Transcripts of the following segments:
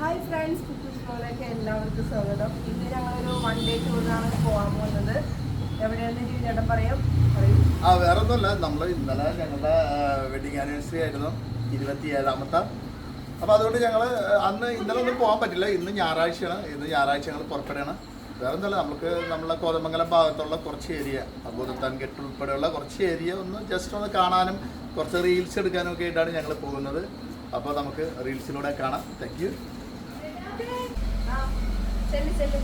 Hi friends cuckoo's ഷോയിലേക്ക് എല്ലാവർക്കും സ്വാഗതം. ഇന്ന് ഞങ്ങളൊരു വൺ ഡേ ടൂറിനാണ് പോകാൻ പോകുന്നത്. എവിടെയാണെന്ന് ചേട്ടൻ പറയാം. ആ വേറെ നമ്മൾ ഇന്നലെ ഞങ്ങളുടെ വെഡിങ് ആനിവേഴ്സറി ആയിരുന്നു. ഇരുപത്തി ഏഴാമത്തെ അപ്പോൾ അതുകൊണ്ട് ഞങ്ങൾ അന്ന് ഇന്നലെ ഒന്നും പോകാൻ പറ്റില്ല. ഇന്ന് ഞായറാഴ്ചയാണ്. ഇന്ന് ഞായറാഴ്ച ഞങ്ങൾ പുറപ്പെടുകയാണ് വേറെ നമുക്ക് നമ്മളെ കോതമംഗലം ഭാഗത്തുള്ള കുറച്ച് ഏരിയ അബൂദത്താൻ കെട്ട് ഉൾപ്പെടെയുള്ള കുറച്ച് ഏരിയ ഒന്ന് ജസ്റ്റ് ഒന്ന് കാണാനും കുറച്ച് റീൽസ് എടുക്കാനും ഒക്കെ ആയിട്ടാണ് ഞങ്ങൾ പോകുന്നത്. അപ്പോൾ നമുക്ക് റീൽസിലൂടെ കാണാം. താങ്ക് ചെല്ലു ചെല്ലു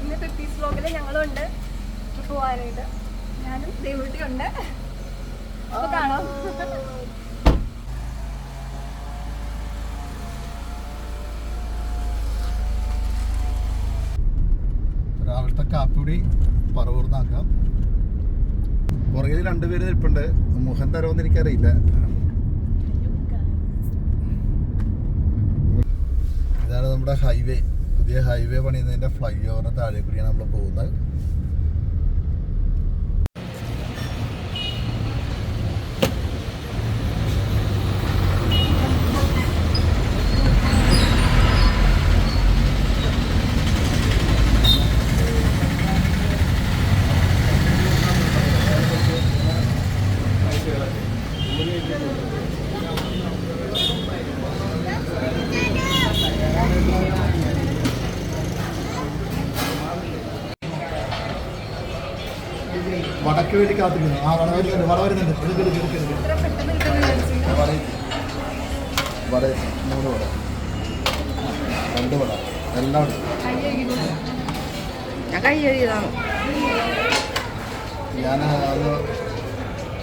ഇന്നത്തെ പീസ് വ്ലോഗിൽ ഞങ്ങളുണ്ട് പോവാനായിട്ട് ഞാനും ദേവൂട്ടിയുണ്ട് അപ്പൊ കാണാം രാവിലത്തെ കാപ്പിടി പറവൂർന്നാക്കാം. പുറകിൽ രണ്ടുപേര് നിൽപ്പുണ്ട്. മുഖം തരവെന്ന് എനിക്കറിയില്ല ഇതാണ് നമ്മുടെ ഹൈവേ പുതിയ ഹൈവേ പണിയുന്നതിന്റെ ഫ്ലൈ ഓവറിന് താഴെ കൂടിയാണ് നമ്മൾ പോകുന്നത്. ആ വട വരുന്നുണ്ട് വട വരുന്നുണ്ട് എടുക്ക് എടുക്ക് എടുക്ക് എടുക്ക്. ഇത്ര പെട്ടെന്ന് വട വട മൂന്ന് വട രണ്ട് വട എല്ലാം. ഞാൻ കൈ എഴുതിയതാണ് ഞാൻ അത്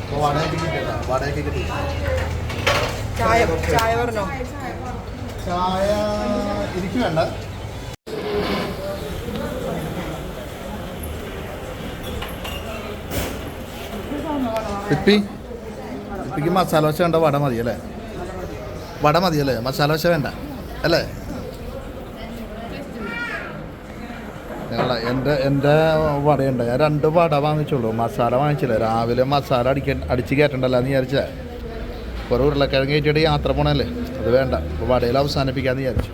ഇപ്പോൾ വടയൊക്കെ കിട്ടില്ല കിട്ടി. ചായ ചായ പറഞ്ഞോ? ചായ എനിക്ക് വേണ്ട പിപ്പി ഇപ്പിക്ക് മസാല ദോശ വേണ്ട വട മതി അല്ലേ? വട മതി അല്ലേ? മസാല ദോശ വേണ്ട അല്ലേ? എന്റെ എന്റെ വടയുണ്ട്. ഞാൻ രണ്ട് വട വാങ്ങിച്ചുള്ളൂ. മസാല വാങ്ങിച്ചില്ല. രാവിലെ മസാല അടിക്ക അടിച്ച് കയറ്റണ്ടല്ലോ എന്ന് വിചാരിച്ചാൽ കുറേ ഉരുളക്കിഴങ്ങ് കയറ്റിയിട്ട് യാത്ര പോണല്ലേ അത് വേണ്ട. അപ്പോൾ വടയിൽ അവസാനിപ്പിക്കാമെന്ന് വിചാരിച്ചു.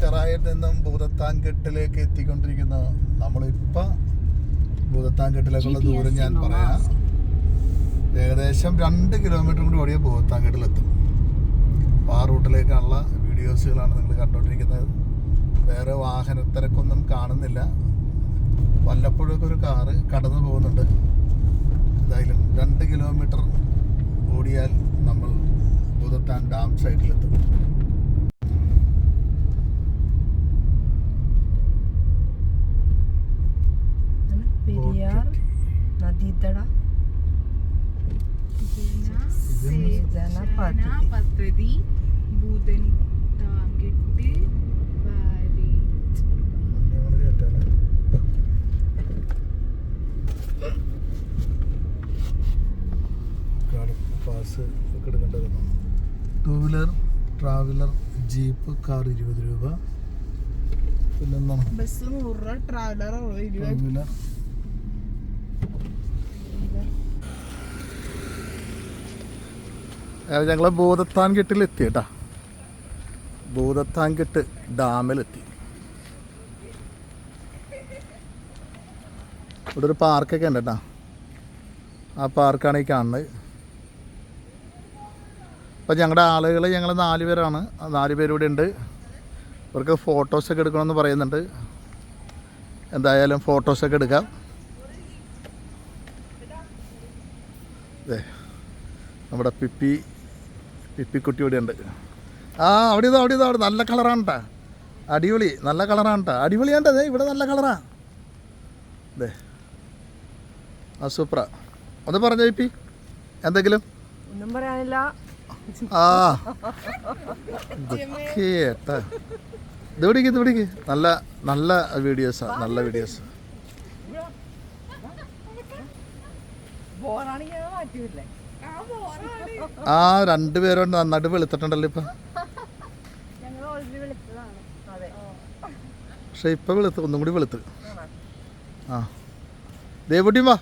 ചെറായിൽ നിന്നും ഭൂതത്താൻകെട്ടിലേക്ക് എത്തിക്കൊണ്ടിരിക്കുന്നു. നമ്മളിപ്പോൾ ഭൂതത്താൻകെട്ടിലേക്കുള്ള ദൂരം ഞാൻ പറയാം. ഏകദേശം രണ്ട് കിലോമീറ്റർ കൂടി ഓടിയ ഭൂതത്താൻകെട്ടിലെത്തും. അപ്പോൾ ആ റൂട്ടിലേക്കുള്ള വീഡിയോസുകളാണ് നിങ്ങൾ കണ്ടുകൊണ്ടിരിക്കുന്നത് വേറെ വാഹനത്തിരക്കൊന്നും കാണുന്നില്ല. വല്ലപ്പോഴൊക്കെ ഒരു കാറ് കടന്നു പോകുന്നുണ്ട്. എന്തായാലും രണ്ട് കിലോമീറ്റർ ഓടിയാൽ നമ്മൾ ഭൂതത്താൻ ഡാം സൈഡിലെത്തും പെരിയാർ സേന പദ്ധതി. ബുധൻ വാരി പാസ് ഒക്കെ എടുക്കേണ്ടതാണ് two wheeler traveller jeep car ഇരുപത് രൂപ പിന്നെ ബസ് ട്രാവലർ ടൂ വീലർ ഞങ്ങൾ ഭൂതത്താൻ കെട്ടിലെത്തി കേട്ടാ. ഭൂതത്താൻ ഡാമിലെത്തി. ഇവിടെ ഒരു പാർക്കൊക്കെ ഉണ്ട് കേട്ടാ. ആ പാർക്കാണ് ഈ കാണുന്നത്. അപ്പോൾ ഞങ്ങളുടെ ആളുകൾ ഞങ്ങൾ നാല് പേരാണ്. ആ നാല് പേര് ഇവിടെ ഉണ്ട്. ഇവർക്ക് ഫോട്ടോസൊക്കെ എടുക്കണമെന്ന് പറയുന്നുണ്ട്. എന്തായാലും ഫോട്ടോസൊക്കെ എടുക്കാം. അതെ നമ്മുടെ പിപ്പി പിപ്പിക്കുട്ടി ഇവിടെ ഉണ്ട് ആ അവിടെ ഇതാ അവിടെ ഇതാ അവിടെ നല്ല കളറാണ് കേട്ടാ അടിപൊളി നല്ല കളറാണ് കേട്ടാ അടിപൊളിയാണ്ട് അതെ ഇവിടെ നല്ല കളറാ. അതെ ആ സൂപ്പറാ. ഒന്ന് പറഞ്ഞ പി എന്തെങ്കിലും? ഒന്നും പറയാനില്ല. ആ. ഏട്ടാ. ഇത് പിടിക്ക് ഇത് പിടിക്ക്. നല്ല നല്ല വീഡിയോസാ നല്ല വീഡിയോസ് ബോറാണെങ്കിൽ മാറ്റിവില്ലേ ആ രണ്ടുപേരും നന്നായിട്ട് വെളുത്തിട്ടുണ്ടല്ലോ ഇപ്പൊ. പക്ഷെ ഇപ്പൊ വെളുത്ത് ഒന്നും കൂടി വെളുത്ത്. ആ. ദേവുട്ടിയും വാ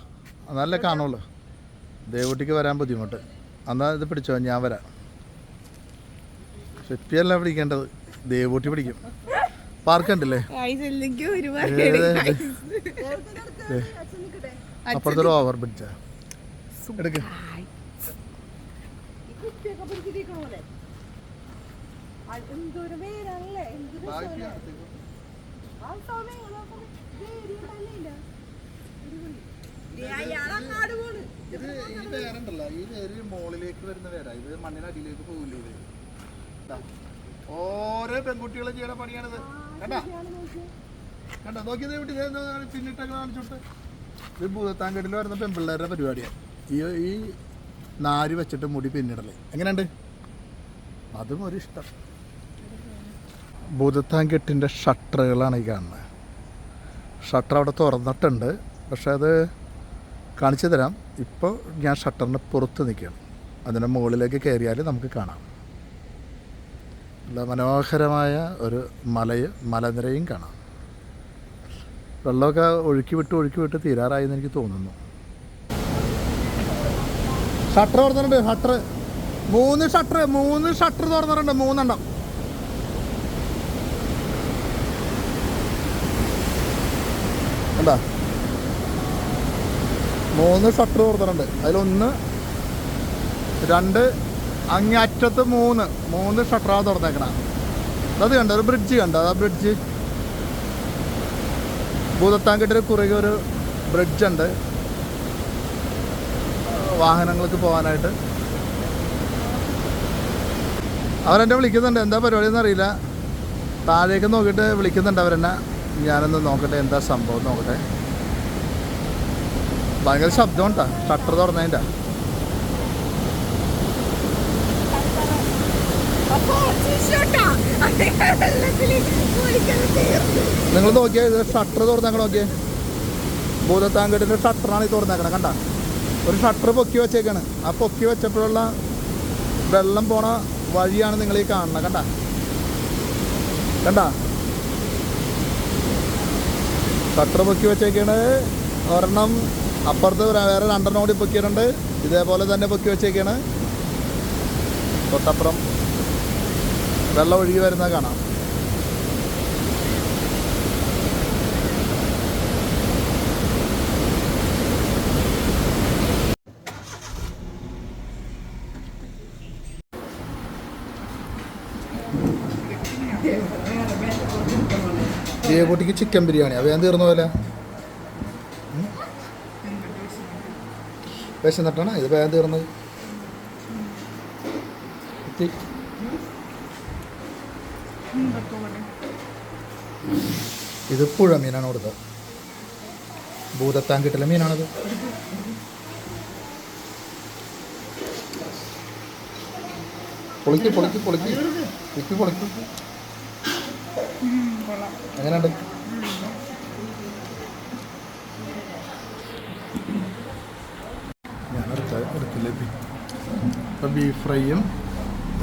നല്ല കാണുള്ളൂ. ദേവുട്ടിക്ക് വരാൻ ബുദ്ധിമുട്ട്. എന്നാ ഇത് പിടിച്ചോ ഞാൻ വരാം. ഷെപ്പിയല്ല പിടിക്കേണ്ടത്? ദേവൂട്ടി പിടിക്കും. പാർക്കുണ്ടല്ലേ അപ്പുറത്തൊരു ഓവർ പിടിച്ച എടുക്ക്. അത് എന്തോരം പേരാണല്ലേ? എന്തൊരു ആ സമയം. ഇത് ഈ വേരുണ്ടല്ലോ ഈ വേര് മുകളിലേക്ക് വരുന്ന വേരാ ഇത് മണ്ണിനടിയിലേക്ക് പോകില്ല ഇത്. ഓരോ പെൺകുട്ടികളും ചെയ്യണ പണിയാണിത്. കണ്ടാ? കണ്ടാ? നോക്കിയത് ഇവിടെ പിന്നിട്ടൊക്കെ കാണിച്ചോട്ട്. ഇത് ഭൂതത്താങ്കട്ടിൽ വരുന്ന പെൺപിള്ളേരുടെ പരിപാടിയാണ് ഈ ഈ നാര് വെച്ചിട്ട് മുടി പിന്നിടൽ. എങ്ങനെയുണ്ട്? അതും ഒരു ഇഷ്ടം. ഭൂതത്താങ്കെട്ടിന്റെ ഷട്ടറുകളാണ് ഈ കാണുന്നത് ഷട്ടർ അവിടെ തുറന്നിട്ടുണ്ട്. പക്ഷെ അത് കാണിച്ചു തരാം. ഇപ്പോൾ ഞാൻ ഷട്ടറിന് പുറത്ത് നിൽക്കുകയാണ്. അതിന്റെ മുകളിലേക്ക് കയറിയാൽ നമുക്ക് കാണാം. നല്ല മനോഹരമായ ഒരു മലയും മലനിരയും കാണാം. വെള്ളമൊക്കെ ഒഴുക്കി വിട്ട് ഒഴുക്കി വിട്ട് തീരാറായി എന്ന് എനിക്ക് തോന്നുന്നു. ഷട്ടർ തുറന്നിട്ടുണ്ട് ഷട്ടർ. മൂന്ന് ഷട്ടർ മൂന്ന് ഷട്ടർ തുറന്നിട്ടുണ്ട് മൂന്നെണ്ണം. മൂന്ന് ഷട്ടർ തുറന്നിട്ടുണ്ട്. അതിലൊന്ന് രണ്ട് അങ്ങേ അറ്റത്ത് മൂന്ന്. മൂന്ന് ഷട്ടറാണ് തുറന്നേക്കണ. അത് കണ്ട? ഒരു ബ്രിഡ്ജ് കണ്ട? ആ ബ്രിഡ്ജ്. ഭൂതത്താങ്കിട്ടൊരു കുറുകെ ഒരു ബ്രിഡ്ജ് ഉണ്ട്. വാഹനങ്ങൾക്ക് പോകാനായിട്ട്. അവരെന്നെ വിളിക്കുന്നുണ്ട്. എന്താ പരിപാടി എന്നറിയില്ല താഴേക്ക് നോക്കിയിട്ട് വിളിക്കുന്നുണ്ട് അവരെന്നെ. ഞാനൊന്ന് നോക്കട്ടെ എന്താ സംഭവം നോക്കട്ടെ. ഭയങ്കര ശബ്ദം ഉണ്ടാ ഷട്ടർ തുറന്നതിന്റെ. നിങ്ങൾ നോക്കിയാൽ ഷട്ടർ തുറന്നേക്കണം നോക്കിയേ? ഭൂതത്താങ്കട്ടിന്റെ ഷട്ടറാണ് ഈ തുറന്നേക്കണം കണ്ട? ഒരു ഷട്ടർ പൊക്കി വെച്ചേക്കാണ്. ആ പൊക്കി വെച്ചപ്പോഴുള്ള വെള്ളം പോണ വഴിയാണ് നിങ്ങൾ ഈ കാണുന്നത്. കണ്ട? കണ്ട? ഷട്ടർ പൊക്കി വെച്ചേക്കാണ്. ഒരെണ്ണം അപ്പുറത്ത് വേറെ രണ്ടെണ്ണം കൂടി പൊക്കിയിട്ടുണ്ട്. ഇതേപോലെ തന്നെ പൊക്കി വെച്ചേക്കാണ്. തൊട്ടപ്പുറം വെള്ളം ഒഴുകി വരുന്നത് കാണാം. ദേവകുട്ടിക്ക് ചിക്കൻ ബിരിയാണി. അവ ഞാൻ തീർന്ന പോലെ. വിശന്നിട്ടാണ് ഇത് വേഗം തീർന്നത്. ഇത് പുഴ മീനാണ് കൊടുത്തത്. ഭൂതത്താൻ കിട്ടല മീനാണത്. പൊളിക്ക് പൊളിക്ക് പൊളിക്ക്. പൊളിക്ക് പൊളിക്ക്. എങ്ങനെയുണ്ട് ഞാൻ എടുത്ത എടുക്കില്ല ഇപ്പം ഇപ്പം ബീഫ് ഫ്രൈയും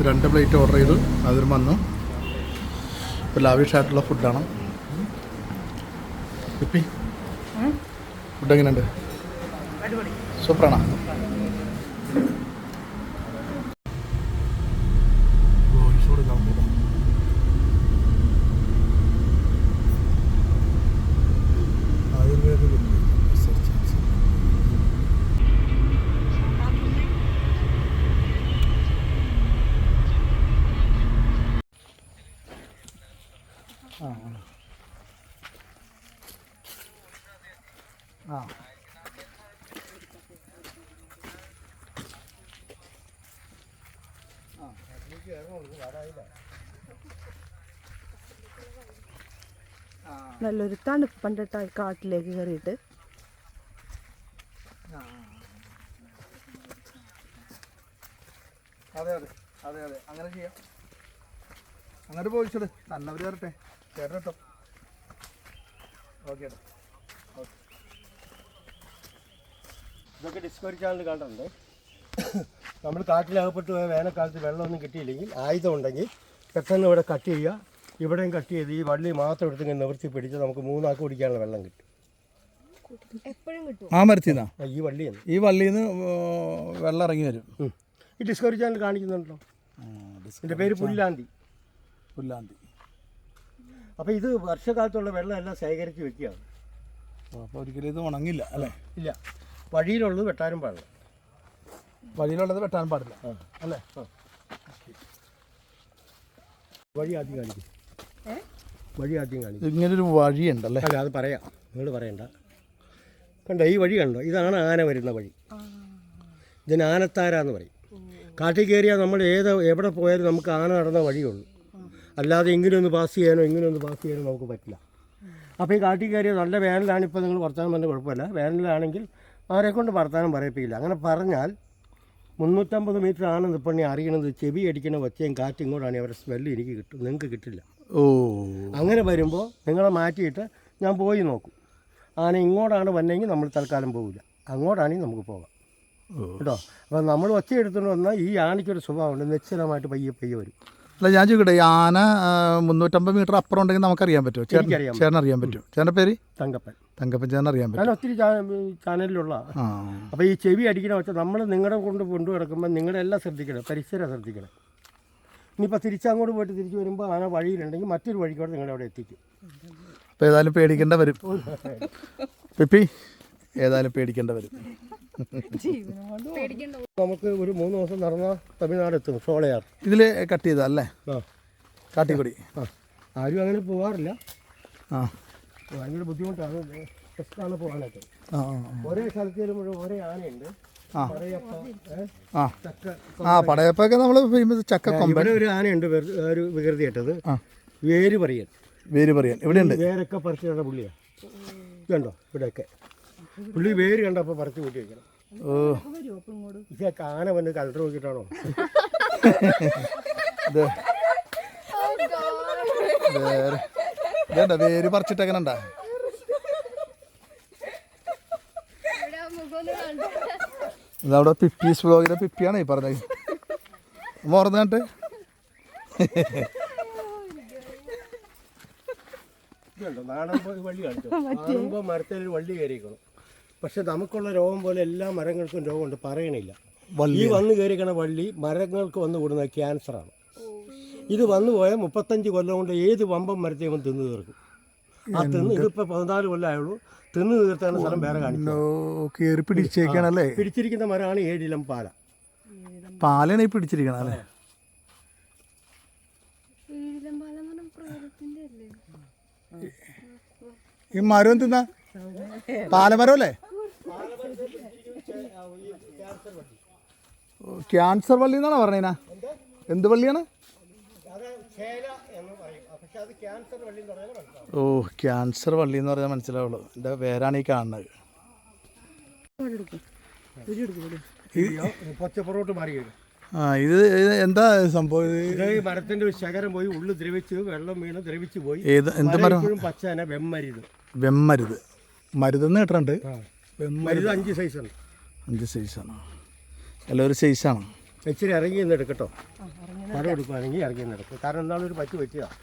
രണ്ട് പ്ലേറ്റ് ഓർഡർ ചെയ്തു. അതിൽ വന്നു ഇപ്പം ലാവിഷ് ആയിട്ടുള്ള ഫുഡാണ് ഇപ്പി ഫുഡ് എങ്ങനെയുണ്ട്? സൂപ്പറാണോ വോയിസ് കൊടുക്കാൻ പോകാം ആയുർവേദ റിസർച്ച് ആ ആ നല്ലൊരു തണുപ്പണ്ടിട്ടാ കാട്ടിലേക്ക് കയറിയിട്ട്. അതെ അതെ അതെ അതെ. അങ്ങനെ ചെയ്യാം. അങ്ങോട്ട് പോയിച്ചോട് തന്നവർ കയറട്ടെ കേട്ടോ ഓക്കെ ഇതൊക്കെ ഡിസ്കവറി ചാനൽ കണ്ടിട്ടുണ്ട്. നമ്മൾ കാട്ടിലകപ്പെട്ട് പോയ വേനൽക്കാലത്ത് വെള്ളമൊന്നും കിട്ടിയില്ലെങ്കിൽ ആയുധം ഉണ്ടെങ്കിൽ പെട്ടെന്ന് ഇവിടെ കട്ട് ചെയ്യുക. ഇവിടെയും കട്ട് ചെയ്ത് ഈ വള്ളി മാത്രം എടുത്ത് നിവർത്തി പിടിച്ച് നമുക്ക് മൂന്നാക്ക് കുടിക്കാനുള്ള വെള്ളം കിട്ടും. എപ്പോഴും കിട്ടും ആ മരത്തിന്നാ ഈ വള്ളിയാണ്. ഈ വള്ളിയിൽ നിന്ന് വെള്ളം ഇറങ്ങി വരും. ഈ ഡിസ്കവറി ചാനൽ കാണിക്കുന്നുണ്ടല്ലോ? എന്റെ പേര് പുല്ലാന്തി. പുല്ലാന്തി. അപ്പോൾ ഇത് വർഷകാലത്തുള്ള വെള്ളം എല്ലാം ശേഖരിച്ച് വെക്കുകയാണ്. അപ്പോൾ ഒരിക്കലും ഇത് ഉണങ്ങില്ല അല്ലേ? ഇല്ല. വഴിയിലുള്ളത് വെട്ടാനും പാടില്ല. വഴിയിലുള്ളത് വെട്ടാൻ പാടില്ല. അല്ലേ? വഴി ആദ്യം കാണിക്കും. ഏ? വഴി ആദ്യം കാണിക്കും. ഇങ്ങനൊരു വഴിയുണ്ടല്ലേ? അല്ല അത് പറയാം. നിങ്ങൾ പറയണ്ട. കണ്ടോ ഈ വഴി കണ്ടോ? ഇതാണ് ആന വരുന്ന വഴി. ഇതിന് ആനത്താര എന്ന് പറയും. കാട്ടിൽ കയറിയാൽ നമ്മൾ ഏത് എവിടെ പോയാലും നമുക്ക് ആന നടന്ന വഴിയുള്ളൂ അല്ലാതെ ഇങ്ങനെ ഒന്ന് പാസ് ചെയ്യാനോ ഇങ്ങനെ ഒന്ന് പാസ് ചെയ്യാനോ നമുക്ക് പറ്റില്ല. അപ്പോൾ ഈ കാട്ടിൽ കയറിയ നല്ല വേനലാണ് ഇപ്പോൾ നിങ്ങൾ വർത്താനം പറഞ്ഞ കുഴപ്പമില്ല. വേനലാണെങ്കിൽ ആരെക്കൊണ്ട് കൊണ്ട് വർത്തമാനം പറയിപ്പിക്കില്ല. അങ്ങനെ പറഞ്ഞാൽ മുന്നൂറ്റമ്പത് മീറ്റർ ആണ് നിപ്പണ്ണി അറിയണത് ചെവി അടിക്കണ ഒച്ചയും കാറ്റും കൂടാണ് അവരുടെ സ്മെല്ല് എനിക്ക് കിട്ടും. നിങ്ങൾക്ക് കിട്ടില്ല. ഓ. അങ്ങനെ വരുമ്പോൾ നിങ്ങളെ മാറ്റിയിട്ട് ഞാൻ പോയി നോക്കും. ആന ഇങ്ങോട്ടാണ് വന്നെങ്കിൽ നമ്മൾ തൽക്കാലം പോകില്ല അങ്ങോട്ടാണെങ്കിൽ നമുക്ക് പോകാം. കേട്ടോ? അപ്പം നമ്മൾ ഒച്ച എടുത്തുകൊണ്ട് വന്നാൽ ഈ ആനയ്ക്കൊരു സ്വഭാവമുണ്ട്. നിശ്ചലമായിട്ട് പയ്യെ പയ്യെ വരും. അല്ല ഞാൻ ചോദിക്കട്ടെ ഈ ആന മുന്നൂറ്റമ്പത് മീറ്റർ അപ്പുറം ഉണ്ടെങ്കിൽ നമുക്കറിയാൻ പറ്റുമോ? ചേട്ടൻ ചേട്ടൻ അറിയാൻ പറ്റുമോ? ചേട്ടന്റെ പേര്? തങ്കപ്പൻ. തങ്കപ്പൻ ചേട്ടൻ അറിയാൻ പറ്റും ഒത്തിരി ചാ- ചാനലിലുള്ള ആ. അപ്പോൾ ഈ ചെവി അടിക്കണ വെച്ചാൽ നമ്മൾ നിങ്ങളുടെ കൊണ്ട് കൊണ്ടു കിടക്കുമ്പോൾ നിങ്ങളുടെ എല്ലാം ശ്രദ്ധിക്കണം പരിസരം ശ്രദ്ധിക്കണം. ഇനിയിപ്പോൾ തിരിച്ചങ്ങോട്ട് പോയിട്ട് തിരിച്ചു വരുമ്പോൾ ആന വഴിയിലുണ്ടെങ്കിൽ മറ്റൊരു വഴിക്കൂടെ നിങ്ങളുടെ അവിടെ എത്തിക്കും. അപ്പോൾ ഏതായാലും പേടിക്കേണ്ട വരും. പിപ്പി ഏതായാലും പേടിക്കേണ്ട വരും. നമുക്ക് ഒരു മൂന്ന് ദിവസം നടന്ന തമിഴ്നാട് എത്തും ഷോളയാർ ഇതിൽ കട്ട് ചെയ്തല്ലേ ആ. കാട്ടിക്കൊടി. ആ. ആരും അങ്ങനെ പോകാറില്ല ആ. ഭയങ്കര ബുദ്ധിമുട്ടാണ്. ടെസ്റ്റാണ് പോകാനായിട്ട്. ഒരേ സ്ഥലത്ത് വരുമ്പോഴും ഒരേ ആനയുണ്ട്. ആ. പടയപ്പൊക്കെ നമ്മൾ ഫേമസ് ചക്ക കൊമ്പൻ. ഒരു ആനയുണ്ട് ഒരു വികൃതി ഇട്ടത് ആ. വേര് പറയൻ വേര് പറയാൻ. ഇവിടെയുണ്ട്? വേരൊക്കെ പറിച്ചിട്ടുള്ള പുള്ളിയാണ് കണ്ടോ? ഇവിടെയൊക്കെ. പുള്ളി വേര് കണ്ടപ്പോൾ പറിച്ച് കൂട്ടി വെക്കണം. ഇതൊക്കെ ആന വന്ന് കളർ നോക്കിയിട്ടാണോ? ഇതേണ്ട വേര് ഉണ്ടാ കണ്ടു ഇതവിടെ പിപ്പീസ് ബ്ലോഗിലെ പിപ്പിയാണ് ഈ പറഞ്ഞത്. മോർന്ന് കണ്ടിട്ട് ഇതുണ്ടോ? നാടൻ പോ- വള്ളി കാണിച്ചോ? മരത്തിൽ വള്ളി കയറിക്കണം പക്ഷെ നമുക്കുള്ള രോഗം പോലെ എല്ലാ മരങ്ങൾക്കും രോഗമുണ്ട് പറയണില്ല. ഈ വന്നു കയറിക്കണ വള്ളി മരങ്ങൾക്ക് വന്നു കൂടുന്ന ക്യാൻസറാണ്. ഇത് വന്നു പോയാൽ മുപ്പത്തഞ്ച് കൊല്ലം കൊണ്ട് ഏത് വമ്പം മരത്തെയും തിന്നു തീർക്കും. ആ തിന്ന് ഇതിപ്പോൾ പതിനാല് കൊല്ലമായുള്ളൂ തിന്നു തീർത്താണ് സ്ഥലം വേറെ കാണിക്കുന്നത് പിടിച്ചേക്കണല്ലേ പിടിച്ചിരിക്കുന്ന മരമാണ് ഏഴിലം പാല. പാലനെ പിടിച്ചിരിക്കണം അല്ലേ? ഈ മരം തിന്ന പാലമരം അല്ലേ? ക്യാൻസർ വള്ളി എന്നാണ് പറഞ്ഞതിനാ എന്ത് വള്ളിയാണ് എന്ന് ഓ ക്യാൻസർ വള്ളി എന്ന് പറഞ്ഞാൽ മനസ്സിലാവുള്ളൂ. എന്റെ പേരാണ് ഈ കാണുന്നത്? പൊച്ചപ്പുറോട്ട് മാറി വരും ആ ഇത് എന്താ സംഭവം? ഇത് മരത്തിന്റെ ഒരു ശകരം പോയി ഉള്ളു ദ്രവിച്ച് വെള്ളം വീണ് ദ്രവിച്ച് പോയി ഏത് എന്ത് മരം? പച്ചന വെമ്മരുത്. വെമ്മരുത്. മരുതെന്ന് കേട്ടിട്ടുണ്ട്. വെമ്മരുത്. അഞ്ച് സൈസ് ഉണ്ട്. അഞ്ച് സൈസാണ് അല്ല ഒരു സൈസാണ് ഇച്ചിരി ഇറങ്ങി നിന്ന് എടുക്കട്ടോ. മരം എടുക്കുകയാണെങ്കിൽ ഇറങ്ങി നിന്ന് എടുക്കും. കാരണം എന്നാലും ഒരു പറ്റി പറ്റിയതാണ്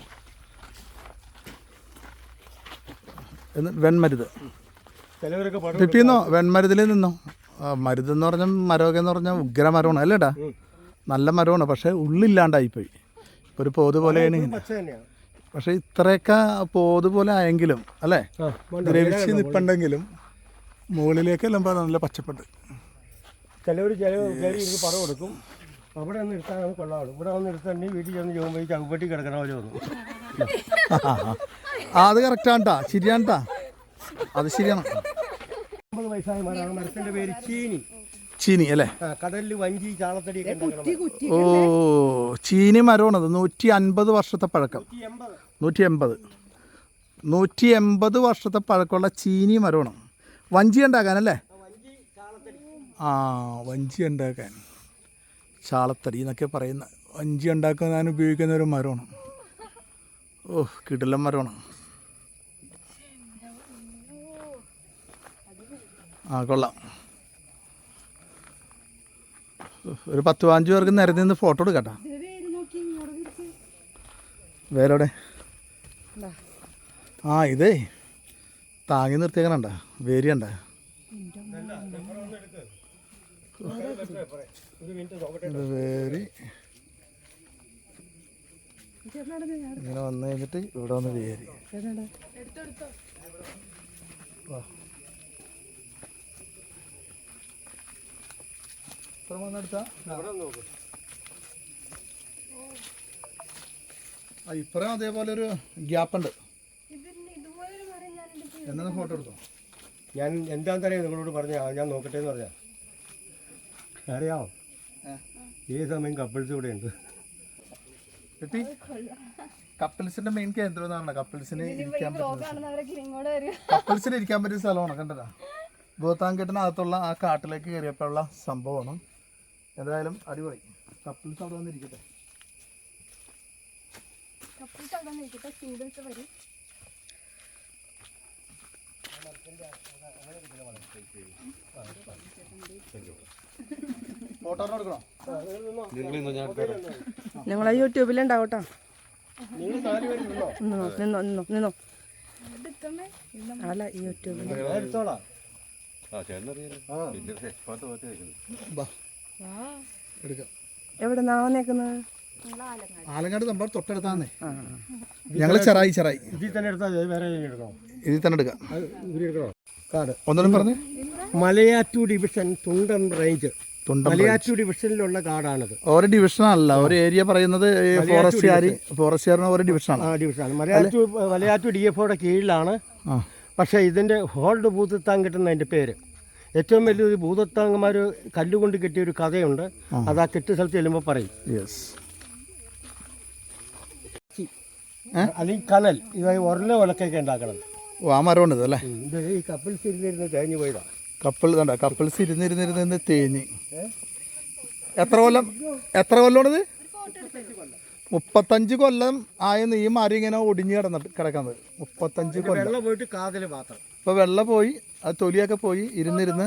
എന്ന് വെൺമരുത്. ചിലവരൊക്കെ പടം പിപ്പിന്നോ വെൺമരുതിൽ നിന്നോ? ആ, മരുതെന്ന് പറഞ്ഞാൽ മരമൊക്കെ എന്ന് പറഞ്ഞാൽ ഉഗ്ര മരമാണ് അല്ലേടാ നല്ല മരമാണ് പക്ഷേ ഉള്ളില്ലാണ്ടായിപ്പോയി ഇപ്പോൾ ഒരു പോത് പോലെയാണ് ഇങ്ങനെ പച്ച തന്നെയാണ് പക്ഷേ ഇത്രയൊക്കെ പോത് പോലെ ആയെങ്കിലും അല്ലേ? ആ. ദ്രവിച്ച് നിൽപ്പുണ്ടെങ്കിലും മുകളിലേക്കെല്ലാം ഇപ്പോൾ നല്ല പച്ചപ്പുണ്ട്. ചിലവർ ചില എനിക്ക് പറ കൊടുക്കും. അവിടെ ഒന്ന് എടുത്താൽ കൊള്ളാവുള്ളൂ ഇവിടെ വന്ന് എടുത്തിട്ടുണ്ടെങ്കിൽ വീട്ടിൽ ചെന്ന് ചോദിക്കുമ്പോൾ ഈ കിടക്കണ പോലെ വന്നു ആ അത് കറക്റ്റാണ്ടാ ശരിയാണ്ടാ അത് ശരിയാണ്. അമ്പത് വയസ്സായ മരമാണ് മരത്തിന്റെ പേര് ചീനി. ചീനി അല്ലേ? ആ കടലിൽ വഞ്ചി ഉണ്ടാക്കണം കുറ്റി ഓ ചീനി മരമാണത് നൂറ്റി അൻപത് വർഷത്തെ പഴക്കം. നൂറ്റി എൺപത് നൂറ്റി എൺപത് വർഷത്തെ പഴക്കമുള്ള ചീനി മരമാണ്. വഞ്ചി ഉണ്ടാക്കാനല്ലേ? ആ വഞ്ചി ഉണ്ടാക്കാൻ. ചാളത്തടി എന്നൊക്കെ പറയുന്ന വഞ്ചി ഉണ്ടാക്കാൻ ഞാൻ ഉപയോഗിക്കുന്ന ഒരു മരമാണ്. ഓ കിടിലം മരമാണ്. ആ കൊള്ളാം. ഒരു പത്ത് പതിനഞ്ച് പേർക്ക് നേരത്തെ നിന്ന് ഫോട്ടോ എടുക്കട്ടാ. വേറെ ആ ഇതേ. താങ്ങി നിർത്തിയേക്കണണ്ട. വേരിയണ്ട. വേരി. ഇങ്ങനെ വന്നു കഴിഞ്ഞിട്ട് ഇവിടെ വന്ന് വേരി. ഇപ്പുറം അതേപോലെ ഒരു ഗ്യാപ്പ് ഉണ്ട് ഇതിന് ഇതുപോലൊരു മരം ഞാൻ എടുത്ത് എന്നാ ഫോട്ടോ എടുത്തോ? ഞാൻ എന്താണെന്ന് അറിയാം നിങ്ങളോട് പറഞ്ഞ ഞാൻ നോക്കട്ടെ എന്ന് പറഞ്ഞാ അറിയാമോ ഏത് സമയം കപ്പിൾസ് ഇവിടെ ഉണ്ട് കിട്ടി കപ്പിൾസിന്റെ മെയിൻ കേന്ദ്രം എന്ന് പറഞ്ഞാൽ കപ്പിൾസിന് ഇരിക്കാൻ കപ്പിൾസിന് ഇരിക്കാൻ പറ്റിയ സ്ഥലമാണ് കണ്ടതാ. ഭൂത്താങ്കെട്ടിനകത്തുള്ള ആ കാട്ടിലേക്ക് കയറിയപ്പോഴുള്ള സംഭവമാണ്. എന്തായാലും അടിപൊളി. കപ്പിൾസ് അവിടെ വന്നിരിക്കട്ടെ. കപ്പിൾസ് അവിടെ വന്നിരിക്കട്ടെ. സിംഗിൾസ് വരും. ഫോട്ടോ എടുക്കണോ? ഞങ്ങളെ യൂട്യൂബിലുണ്ടാവും കേട്ടോ നിങ്ങൾ നാല് പേര് നിന്നോ നിന്നോ നിന്നോ നിന്നോ അല്ല യൂട്യൂബിൽ എവിടെ നിന്നാ വന്നേക്കുന്നത്? ആലങ്ങാട്. നമ്മൾ തൊട്ടടുത്താന്നേ. ഞങ്ങൾ ചെറായി ചെറായി. ഇതിൽ തന്നെ എടുത്താൽ വേറെ എടുക്കണോ. ഇതിൽ തന്നെ എടുക്കാം. കാട്. ഒന്നും പറഞ്ഞ്. Malayattoor division Thundan range. Malayattoor ഡിവിഷനിലുള്ള കാടാണത്. ഒരു ഡിവിഷനല്ല ഒരു ഏരിയ പറയുന്നത് ഫോറസ്റ്റുകാർ ഫോറസ്റ്റുകാരന് ഒരു ഡിവിഷനാണ്. ഡിവിഷനാണ്. മലയാറ്റൂർ മലയാറ്റൂർ ഡി എഫ് ഒയുടെ കീഴിലാണ് പക്ഷെ ഇതിന്റെ ഹോൾഡ് ഭൂതത്താങ് കിട്ടുന്നതിന്റെ പേര്. ഏറ്റവും വലിയൊരു ഭൂതത്താങ്ങന്മാർ കല്ലുകൊണ്ട് കിട്ടിയ ഒരു കഥയുണ്ട്. അത് ആ കെട്ടിയ സ്ഥലത്ത് ചെല്ലുമ്പോൾ പറയും. അല്ലെങ്കിൽ കനൽ. ഇത് ഉരല വിളക്കൊക്കെ ഉണ്ടാക്കണം. ഓ ആ അല്ലേ ഇത് ഈ തേഞ്ഞു പോയതാണ് കപ്പിൾ കണ്ട? കപ്പിൾസ് ഇരുന്നിരുന്നിരുന്ന് തേഞ്ഞ്. എത്ര കൊല്ലം എത്ര കൊല്ലമാണിത് മുപ്പത്തഞ്ച് കൊല്ലം ആയെന്ന് ഈ മരം ഇങ്ങനെ ഒടിഞ്ഞു കിടന്നിട്ട് കിടക്കുന്നത്. മുപ്പത്തഞ്ച് കൊല്ലം. വെള്ളം പോയിട്ട് കാതിൽ മാത്രം. ഇപ്പോൾ വെള്ളം പോയി അത് തൊലിയൊക്കെ പോയി ഇരുന്നിരുന്ന്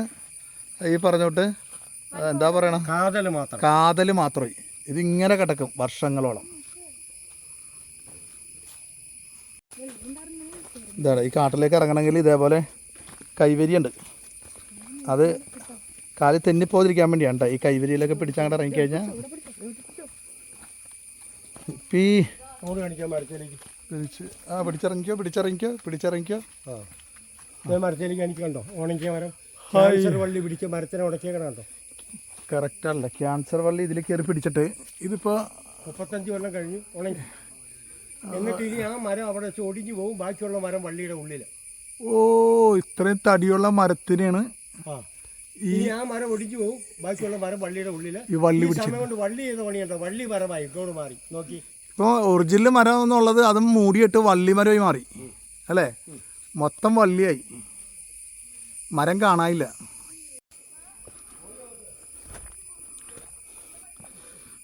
ഈ പറഞ്ഞോട്ട് എന്താ പറയണ? കാതൽ മാത്രം. കാതൽ മാത്രമായി ഇതിങ്ങനെ കിടക്കും വർഷങ്ങളോളം. ഇതാണ്. ഈ കാട്ടിലേക്ക് ഇറങ്ങണമെങ്കിൽ ഇതേപോലെ കൈവരിയുണ്ട്. അത് കാലിൽ തെന്നിപ്പോതിരിക്കാൻ വേണ്ടിയാണ് ഈ കൈവരിയിലൊക്കെ പിടിച്ചങ്ങോട്ട് ഇറങ്ങിക്കഴിഞ്ഞാൽ പീ പിടിച്ച് ആ പിടിച്ചിറങ്ങിക്കോ പിടിച്ചിറങ്ങിക്കോ പിടിച്ചിറങ്ങിക്കോ. ആ. മരത്തിലേക്ക് എനിക്ക് കണ്ടോ? ഓണങ്ങിയ മരം ക്യാൻസർ വള്ളി പിടിച്ച മരത്തിനെ ഉടക്കിയേക്കണ കണ്ടോ? കറക്റ്റല്ല ക്യാൻസർ വള്ളി ഇതിൽ കയറി പിടിച്ചിട്ട് ഇതിപ്പോ മുപ്പത്തഞ്ച് കൊല്ലം കഴിഞ്ഞു. ഉണങ്ങി എന്നിട്ട് ഇനി ആ മരം അവിടെ വെച്ച് ഒടിഞ്ഞു പോകും. ബാക്കിയുള്ള മരം വള്ളിയുടെ ഉള്ളിൽ ഓ ഇത്രയും തടിയുള്ള മരത്തിനെയാണ് ആ. ഇനി ആ മരം ഒടിഞ്ഞു പോകും. ബാക്കിയുള്ള മരം വള്ളിയുടെ ഉള്ളിൽ ഈ വള്ളി ഈ സമയം കൊണ്ട് വള്ളി ചെയ്ത പണിയുണ്ടോ വള്ളി മരമായി ഇങ്ങോട്ട് മാറി. നോക്കി. ഇപ്പോൾ ഒറിജിനൽ മരം എന്നുള്ളത് അത് മൂടിയിട്ട് വള്ളി മരമായി മാറി. അല്ലേ? മൊത്തം വള്ളിയായി. മരം കാണാനില്ല.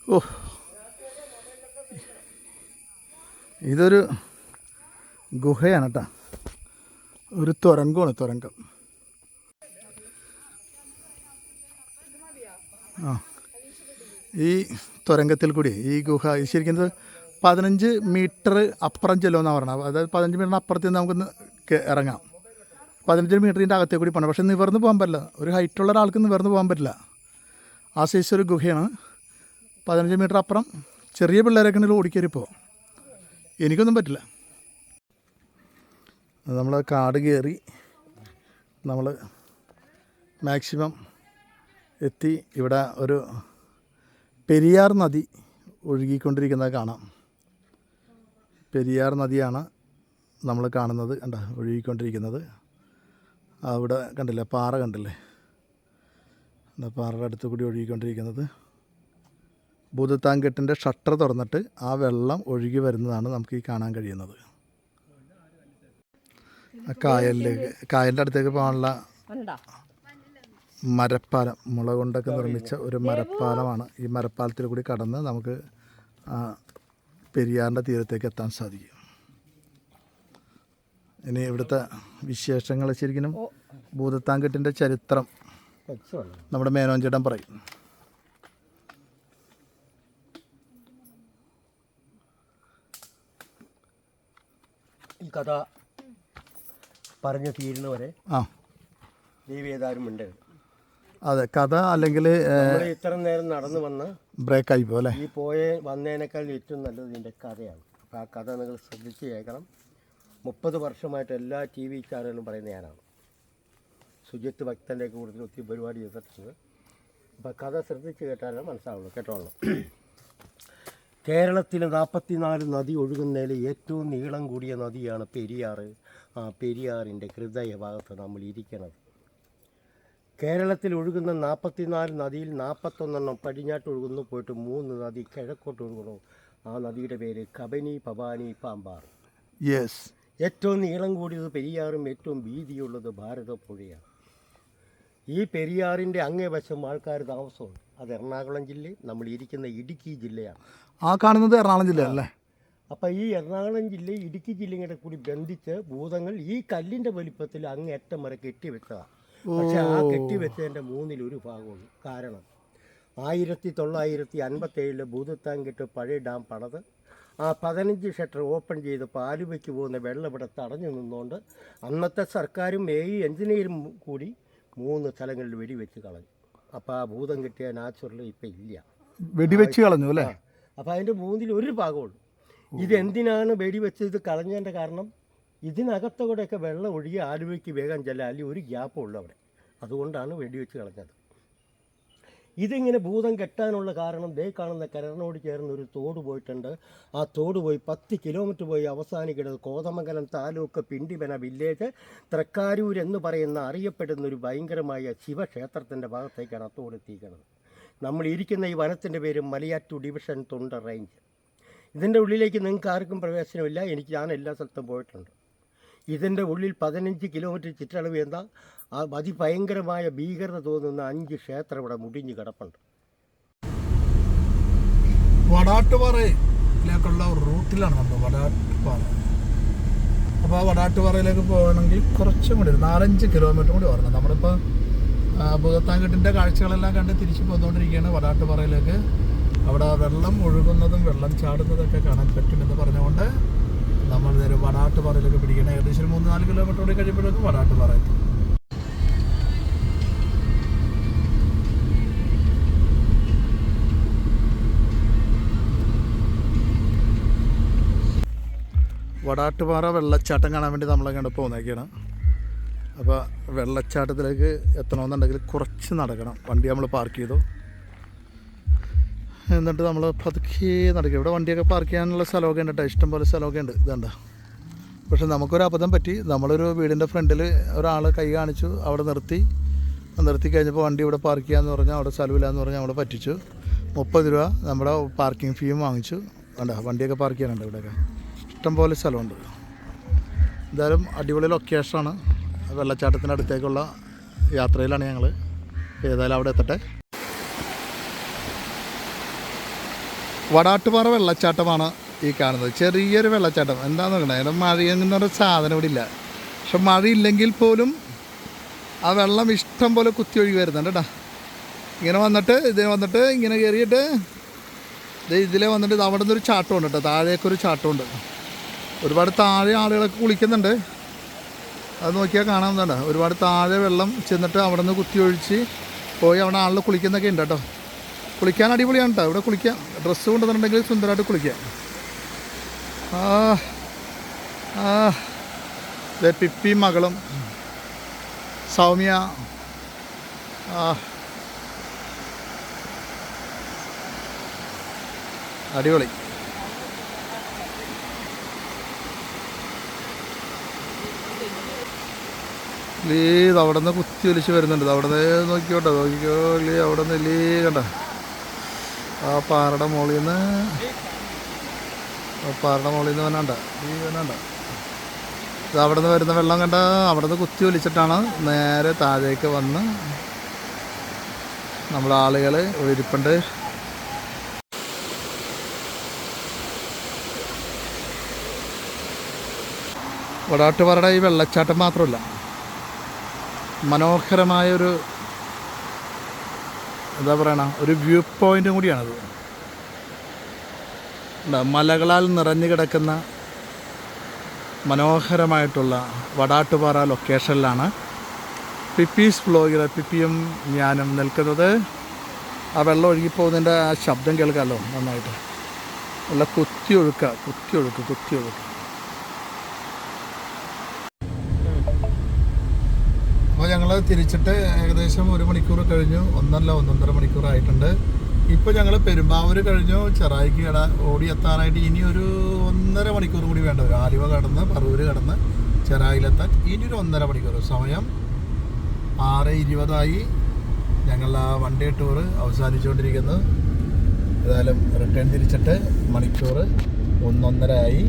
ഓ. ഇതൊരു ഗുഹയാണ് കേട്ടോ ഒരു തുരങ്കമാണ് തുരങ്കം. ആ. ഈ തുരങ്കത്തിൽ കൂടി ഈ ഗുഹ ശരിക്കും പതിനഞ്ച് മീറ്റർ അപ്പുറം ചെല്ലുമെന്നാണ് പറഞ്ഞത്. അതായത് പതിനഞ്ച് മീറ്ററിന് അപ്പുറത്ത് നിന്ന് നമുക്കൊന്ന് കേ- ഇറങ്ങാം. പതിനഞ്ച് മീറ്ററിന്റെ അകത്തേ കൂടി പോകണം. പക്ഷേ നിവർന്ന് പോകാൻ പറ്റില്ല. ഒരു ഹൈറ്റുള്ള ഒരാൾക്ക് നിവർന്ന് പോകാൻ പറ്റില്ല. ആ സൈസ് ഒരു ഗുഹയാണ്. പതിനഞ്ച് മീറ്റർ അപ്പുറം ചെറിയ പിള്ളേരൊക്കെ ഉണ്ടെങ്കിൽ ഓടിക്കയറി പോകാം എനിക്കൊന്നും പറ്റില്ല. നമ്മൾ കാട് കയറി നമ്മൾ മാക്സിമം എത്തി ഇവിടെ ഒരു പെരിയാർ നദി ഒഴുകിക്കൊണ്ടിരിക്കുന്നത് കാണാം. പെരിയാർ നദിയാണ് നമ്മൾ കാണുന്നത് കണ്ട? ഒഴുകിക്കൊണ്ടിരിക്കുന്നത്. അവിടെ കണ്ടില്ലേ? പാറ കണ്ടില്ലേ? കണ്ടോ? പാറയുടെ അടുത്ത് കൂടി ഒഴുകിക്കൊണ്ടിരിക്കുന്നത്. ഭൂതത്താങ്കെട്ടിന്റെ ഷട്ടർ തുറന്നിട്ട് ആ വെള്ളം ഒഴുകി വരുന്നതാണ് നമുക്ക് ഈ കാണാൻ കഴിയുന്നത്. ആ കായലിലേക്ക് കായലിന്റെ അടുത്തേക്ക് പോകാനുള്ള മരപ്പാലം മുള കൊണ്ടൊക്കെ നിർമ്മിച്ച ഒരു മരപ്പാലമാണ്. ഈ മരപ്പാലത്തിൽ കൂടി കടന്ന് നമുക്ക് ആ പെരിയാറിന്റെ തീരത്തേക്ക് എത്താൻ സാധിക്കും. ഇനി ഇവിടുത്തെ വിശേഷങ്ങൾ ശരിക്കും ഭൂതത്താങ്കെട്ടിന്റെ ചരിത്രം നമ്മുടെ മേനോഞ്ചേട്ടൻ പറയും. ഈ കഥ പറഞ്ഞു തീരുന്നവരെ ആ. ദൈവേതാരും ഉണ്ട് അതെ കഥ അല്ലെങ്കിൽ ഇത്ര നേരം നടന്നു വന്ന് ബ്രേക്ക് ആയി പോലെ ഈ പോയ വന്നതിനേക്കാൾ ഏറ്റവും നല്ലത് ഇതിന്റെ കഥയാണ്. അപ്പോൾ ആ കഥ നിങ്ങൾ ശ്രദ്ധിച്ച് കേൾക്കണം. മുപ്പത് വർഷമായിട്ട് എല്ലാ ടി വി ചാനലും പറയുന്ന ഞാനാണ്. സുജിത്ത് ഭക്തന്റെ കൂടുതൽ ഒത്തിരി പരിപാടി ചെയ്തിട്ടുണ്ട്. അപ്പോൾ കഥ ശ്രദ്ധിച്ച് കേട്ടാലേ മനസ്സിലാവുള്ളൂ കേട്ടോളൂ കേരളത്തിൽ നാൽപ്പത്തിനാല് നദി ഒഴുകുന്നതിൽ ഏറ്റവും നീളം കൂടിയ നദിയാണ് പെരിയാർ ആ പെരിയാറിന്റെ ഹൃദയഭാഗത്ത് നമ്മൾ ഇരിക്കുന്നത്. കേരളത്തിൽ ഒഴുകുന്ന നാൽപ്പത്തിനാല് നദിയിൽ നാൽപ്പത്തൊന്നെണ്ണം പടിഞ്ഞാട്ട് ഒഴുകുന്നു പോയിട്ട് മൂന്ന് നദി കിഴക്കോട്ട് ഒഴുകുന്നു. ആ നദിയുടെ പേര് കബനി പവാനി പാമ്പാർ യെസ് ഏറ്റവും നീളം കൂടിയത് പെരിയാറും ഏറ്റവും വീതിയുള്ളത് ഭാരതപ്പുഴയാണ്. ഈ പെരിയാറിന്റെ അങ്ങേ വശം ആൾക്കാർ താമസമുണ്ട്. അത് എറണാകുളം ജില്ലയും നമ്മൾ ഇരിക്കുന്ന ഇടുക്കി ജില്ലയാണ്. ആ കാണുന്നത് എറണാകുളം ജില്ലയല്ലേ അപ്പോൾ ഈ എറണാകുളം ജില്ല ഇടുക്കി ജില്ലയും കൂടെ കൂടി ബന്ധിച്ച് ഭൂതങ്ങൾ ഈ കല്ലിന്റെ വലിപ്പത്തിൽ അങ്ങ് അറ്റം വരെ കെട്ടിവെച്ചതാണ് പക്ഷേ ആ കെട്ടിവെച്ചതിന്റെ മൂന്നിലൊരു ഭാഗമുള്ളൂ കാരണം ആയിരത്തി തൊള്ളായിരത്തി അൻപത്തേഴിൽ ഭൂതത്താങ്കിട്ട് പഴയ ഡാം പണത് ആ പതിനഞ്ച് ഷട്ടർ ഓപ്പൺ ചെയ്ത് പാലുവയ്ക്ക് പോകുന്ന വെള്ളം ഇവിടെ തടഞ്ഞു നിന്നുകൊണ്ട് അന്നത്തെ സർക്കാരും എ എഞ്ചിനീയറും കൂടി മൂന്ന് സ്ഥലങ്ങളിൽ വെടിവെച്ച് കളഞ്ഞു. അപ്പോൾ ആ ഭൂതം കിട്ടിയ നാച്ചുറൽ ഇപ്പം ഇല്ല. വെടിവെച്ച് കളഞ്ഞു അല്ലേ? അപ്പോൾ അതിന്റെ മൂന്നിൽ ഒരു ഭാഗമുള്ളൂ. ഇതെന്തിനാണ് വെടിവെച്ചത് കളഞ്ഞതിന്റെ കാരണം? ഇതിനകത്തുകൂടെയൊക്കെ വെള്ളം ഒഴുകി ആലുവയ്ക്ക് വേഗം ചെല്ല അല്ലെങ്കിൽ ഒരു ഗ്യാപ്പുള്ളൂ അവിടെ. അതുകൊണ്ടാണ് വെടിവെച്ച് കളഞ്ഞത്. ഇതിങ്ങനെ ഭൂതം കെട്ടാനുള്ള കാരണം ദേ കാണുന്ന കരറിനോട് ചേർന്ന് ഒരു തോട് പോയിട്ടുണ്ട്. ആ തോട് പോയി പത്ത് കിലോമീറ്റർ പോയി അവസാനിക്കുന്നത് കോതമംഗലം താലൂക്ക് പിണ്ടിവന വില്ലേജ് തൃക്കാരൂർ എന്ന് പറയുന്ന അറിയപ്പെടുന്ന ഒരു ഭയങ്കരമായ ശിവക്ഷേത്രത്തിന്റെ ഭാഗത്തേക്കാണ് ആ തോട് എത്തിക്കുന്നത് നമ്മൾ ഇരിക്കുന്ന ഈ വനത്തിന്റെ പേര് മലയാറ്റു ഡിവിഷൻ തൊണ്ട റേഞ്ച് ഇതിന്റെ ഉള്ളിലേക്ക് നിങ്ങൾക്ക് ആർക്കും പ്രവേശനമില്ല. എനിക്ക് ഞാൻ എല്ലാ സ്ഥലത്തും പോയിട്ടുണ്ട്. ഇതിന്റെ ഉള്ളിൽ പതിനഞ്ച് കിലോമീറ്റർ ചുറ്റളവ് എന്താ? ആ അതിഭയങ്കരമായ ഭീകരത തോന്നുന്ന അഞ്ച് ക്ഷേത്രം ഇവിടെ മുടിഞ്ഞ് കിടപ്പുണ്ട്. വടാട്ടുപാറയിലേക്കുള്ള റൂട്ടിലാണ് നമ്മൾ വടാട്ടുപാറ. അപ്പോൾ ആ വടാട്ടുപാറയിലേക്ക് പോകണമെങ്കിൽ കുറച്ചും കൂടി ഒരു നാലഞ്ച് കിലോമീറ്റർ കൂടി വരണം. നമ്മളിപ്പോൾ ഭൂതത്താങ്കെട്ടിന്റെ കാഴ്ചകളെല്ലാം കണ്ട് തിരിച്ചു പോന്നുകൊണ്ടിരിക്കുകയാണ് വടാട്ടുപാറയിലേക്ക്. അവിടെ വെള്ളം ഒഴുകുന്നതും വെള്ളം ചാടുന്നതൊക്കെ കാണാൻ പറ്റുമെന്ന് പറഞ്ഞുകൊണ്ട് നമ്മൾ നേരെ വടാട്ടുപാറയിലേക്ക് പിടിക്കണം ഏകദേശം മൂന്ന് നാല് കിലോമീറ്റർ കൂടി കഴിയുമ്പോഴേക്കും വടാട്ടുപാറ എത്തും. വടാട്ടുപാറ വെള്ളച്ചാട്ടം കാണാൻ വേണ്ടി നമ്മളങ്ങനെ പോകുന്നതൊക്കെയാണ് അപ്പോൾ വെള്ളച്ചാട്ടത്തിലേക്ക് എത്തണമെന്നുണ്ടെങ്കിൽ കുറച്ച് നടക്കണം. വണ്ടി നമ്മൾ പാർക്ക് ചെയ്തു. എന്നിട്ട് നമ്മൾ പതുക്കെ നടക്കും. ഇവിടെ വണ്ടിയൊക്കെ പാർക്ക് ചെയ്യാനുള്ള സ്ഥലമൊക്കെ ഉണ്ട് കേട്ടോ. ഇഷ്ടംപോലെ സ്ഥലമൊക്കെ ഉണ്ട്. ഇതണ്ട പക്ഷെ നമുക്കൊരു അബദ്ധം പറ്റി. നമ്മളൊരു വീടിന്റെ ഫ്രണ്ടിൽ ഒരാൾ കൈ കാണിച്ചു. അവിടെ നിർത്തി. നിർത്തി കഴിഞ്ഞപ്പോൾ വണ്ടി ഇവിടെ പാർക്ക് ചെയ്യാമെന്ന് പറഞ്ഞാൽ അവിടെ സ്ഥലമില്ലാന്ന് പറഞ്ഞാൽ അവിടെ പറ്റിച്ചു. മുപ്പത് രൂപ നമ്മുടെ പാർക്കിംഗ് ഫീയും വാങ്ങിച്ചു. വേണ്ട വണ്ടിയൊക്കെ പാർക്ക് ചെയ്യാനുണ്ട് ഇവിടെയൊക്കെ? ഇഷ്ടംപോലെ സ്ഥലമുണ്ട്. എന്തായാലും അടിപൊളി ലൊക്കേഷനാണ് വെള്ളച്ചാട്ടത്തിന്റെ അടുത്തേക്കുള്ള യാത്രയിലാണ് ഞങ്ങൾ ഏതായാലും അവിടെ എത്തട്ടെ. വടാട്ടുപാറ വെള്ളച്ചാട്ടമാണ് ഈ കാണുന്നത്. ചെറിയൊരു വെള്ളച്ചാട്ടം. എന്താന്ന് നോക്കണേ അതിന്റെ മഴ എന്നൊരു സാധനം ഇവിടെ ഇല്ല. പക്ഷെ മഴയില്ലെങ്കിൽ പോലും ആ വെള്ളം ഇഷ്ടം പോലെ കുത്തി ഒഴുകി വരുന്നുണ്ട് കേട്ടോ. ഇങ്ങനെ വന്നിട്ട് ഇതിന് വന്നിട്ട് ഇങ്ങനെ കയറിയിട്ട് ഇത് ഇതിലെ വന്നിട്ട് അവിടെ നിന്നൊരു ചാട്ടമുണ്ട് കേട്ടോ. താഴേക്കൊരു ചാട്ടമുണ്ട്. ഒരുപാട് താഴെ ആളുകളൊക്കെ കുളിക്കുന്നുണ്ട്. അത് നോക്കിയാൽ കാണാവുന്നതാണ് ഒരുപാട് താഴെ വെള്ളം ചെന്നിട്ട് അവിടെ നിന്ന് കുത്തി ഒഴിച്ച് പോയി അവിടെ ആളിൽ കുളിക്കുന്നൊക്കെ ഉണ്ട് കേട്ടോ. കുളിക്കാൻ അടിപൊളിയാണ് കേട്ടോ ഇവിടെ കുളിക്കാം ഡ്രസ്സ് കൊണ്ടുവന്നിട്ടുണ്ടെങ്കിൽ സുന്ദരമായിട്ട് കുളിക്കാം. ആ പിപ്പിയും മകളും. സൗമ്യ. ആ. അടിപൊളി. ലീത് അവിടെ നിന്ന് കുത്തി ഒലിച്ച് വരുന്നുണ്ട്. അവിടെ നിന്ന് നോക്കിക്കോട്ടെ നോക്കിക്കോ ലീ അവിടെ നിന്ന് ലീ കണ്ട? ആ പാറയുടെ മുകളിൽ നിന്ന് ആ പാറയുടെ മുകളിൽ നിന്ന് വന്നാണ്ട? ലീ വന്നാണ്ട? ഇത് അവിടെ നിന്ന് വരുന്ന വെള്ളം കണ്ട? അവിടെ നിന്ന് കുത്തി ഒലിച്ചിട്ടാണ് നേരെ താഴേക്ക് വന്ന് നമ്മുടെ ആളുകൾ ഇരിപ്പുണ്ട് വടാട്ടുപാറയുടെ ഈ വെള്ളച്ചാട്ടം മാത്രമല്ല മനോഹരമായൊരു എന്താ പറയണ ഒരു വ്യൂ പോയിന്റും കൂടിയാണത്? മലകളാൽ നിറഞ്ഞു കിടക്കുന്ന മനോഹരമായിട്ടുള്ള വടാട്ടുപാറ ലൊക്കേഷനിലാണ് പിപ്പീസ് വ്ലോഗിൽ പിപ്പിയും ഞാനും നിൽക്കുന്നത്. ആ വെള്ളം ഒഴുകിപ്പോകുന്നതിന്റെ ആ ശബ്ദം കേൾക്കാമല്ലോ നന്നായിട്ട്. നല്ല കുത്തിയൊഴുക്കുക കുത്തിയൊഴുക്ക് കുത്തിയൊഴുക്ക്. ഞങ്ങൾ തിരിച്ചിട്ട് ഏകദേശം ഒരു മണിക്കൂർ കഴിഞ്ഞു. ഒന്നല്ല ഒന്നൊന്നര മണിക്കൂറായിട്ടുണ്ട്. ഇപ്പോൾ ഞങ്ങൾ പെരുമ്പാവൂർ കഴിഞ്ഞു. ചെറായിക്ക് കട ഓടി എത്താനായിട്ട് ഇനി ഒരു ഒന്നര മണിക്കൂർ കൂടി വേണ്ട. ഒരു ആലുവ കടന്ന് പറവൂർ കടന്ന് ചെറായിലെത്താൻ ഇനി ഒരു ഒന്നര മണിക്കൂർ. സമയം ആറ് ഇരുപതായി. ഞങ്ങൾ ആ വൺ ഡേ ടൂർ അവസാനിച്ചുകൊണ്ടിരിക്കുന്നു. ഏതായാലും റിട്ടേൺ തിരിച്ചിട്ട് മണിക്കൂർ ഒന്നൊന്നര ആയി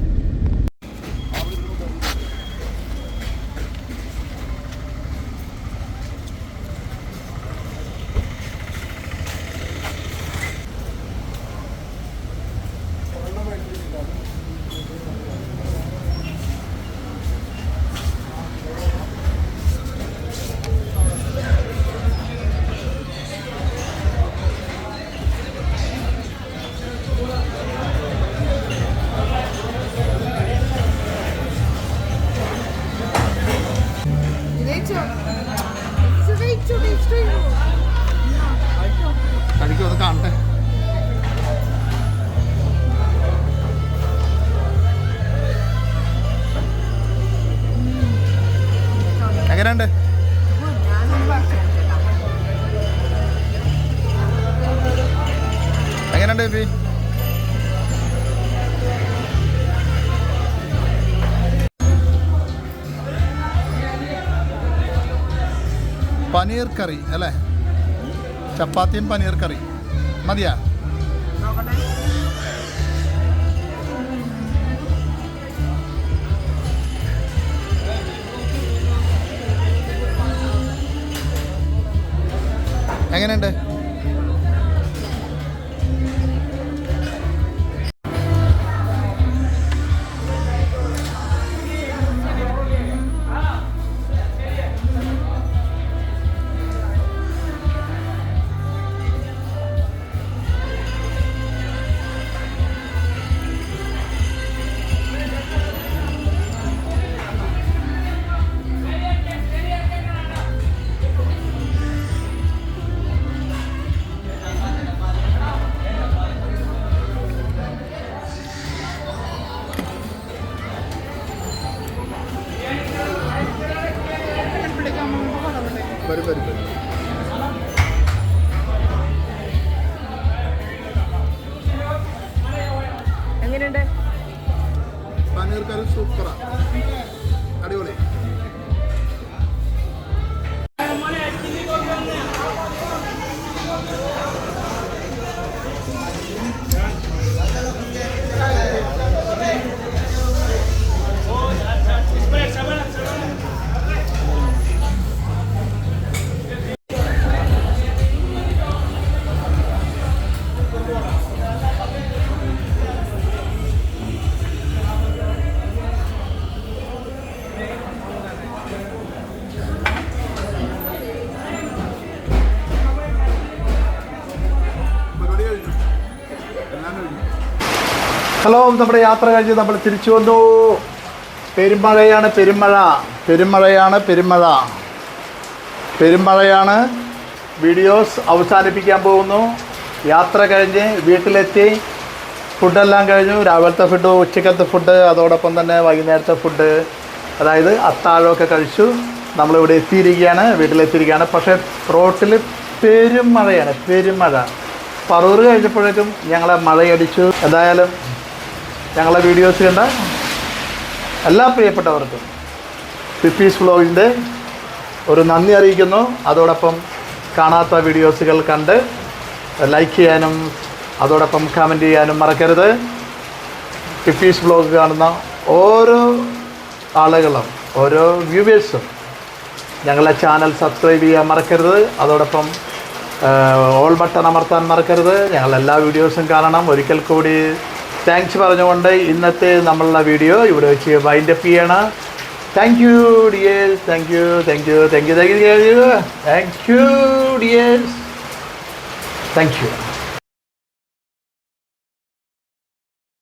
പനീർ കറി അല്ലേ? ചപ്പാത്തിയും പനീർ കറി. മതിയാ? എങ്ങനെയുണ്ട്? ഹലോ നമ്മുടെ യാത്ര കഴിഞ്ഞ് നമ്മൾ തിരിച്ചു വന്നു. പെരുമഴയാണ് പെരുമഴ. പെരുമഴയാണ് പെരുമഴ. പെരുമഴയാണ് വീഡിയോസ് അവസാനിപ്പിക്കാൻ പോകുന്നു. യാത്ര കഴിഞ്ഞ് വീട്ടിലെത്തി. ഫുഡെല്ലാം കഴിഞ്ഞു. രാവിലത്തെ ഫുഡ് ഉച്ചക്കത്തെ ഫുഡ് അതോടൊപ്പം തന്നെ വൈകുന്നേരത്തെ ഫുഡ്. അതായത് അത്താഴമൊക്കെ കഴിച്ചു. നമ്മളിവിടെ എത്തിയിരിക്കുകയാണ് വീട്ടിലെത്തിയിരിക്കുകയാണ്. പക്ഷേ റോട്ടിൽ പെരുമഴയാണ് പെരുമഴ. പറൂർ കഴിഞ്ഞപ്പോഴേക്കും ഞങ്ങളെ മഴയടിച്ചു. എന്തായാലും ഞങ്ങളെ വീഡിയോസ് കണ്ട എല്ലാ പ്രിയപ്പെട്ടവർക്കും പിപ്പീസ് വ്ളോഗിന്റെ ഒരു നന്ദി അറിയിക്കുന്നു. അതോടൊപ്പം കാണാത്ത വീഡിയോസുകൾ കണ്ട് ലൈക്ക് ചെയ്യാനും അതോടൊപ്പം കമന്റ് ചെയ്യാനും മറക്കരുത്. പിപ്പീസ് വ്ളോഗ് കാണുന്ന ഓരോ ആളുകളും ഓരോ വ്യൂവേഴ്സും ഞങ്ങളെ ചാനൽ സബ്സ്ക്രൈബ് ചെയ്യാൻ മറക്കരുത്. അതോടൊപ്പം ഓൾ ബട്ടൺ അമർത്താൻ മറക്കരുത്. ഞങ്ങൾ എല്ലാ വീഡിയോസും കാണണം. ഒരിക്കൽ കൂടി താങ്ക്സ് പറഞ്ഞുകൊണ്ട് ഇന്നത്തെ നമ്മളുടെ വീഡിയോ ഇവിടെ വെച്ച് വൈൻഡ് അപ്പ് ചെയ്യണം. Thank you dears thank you thank you thank you thank you thank you dears thank you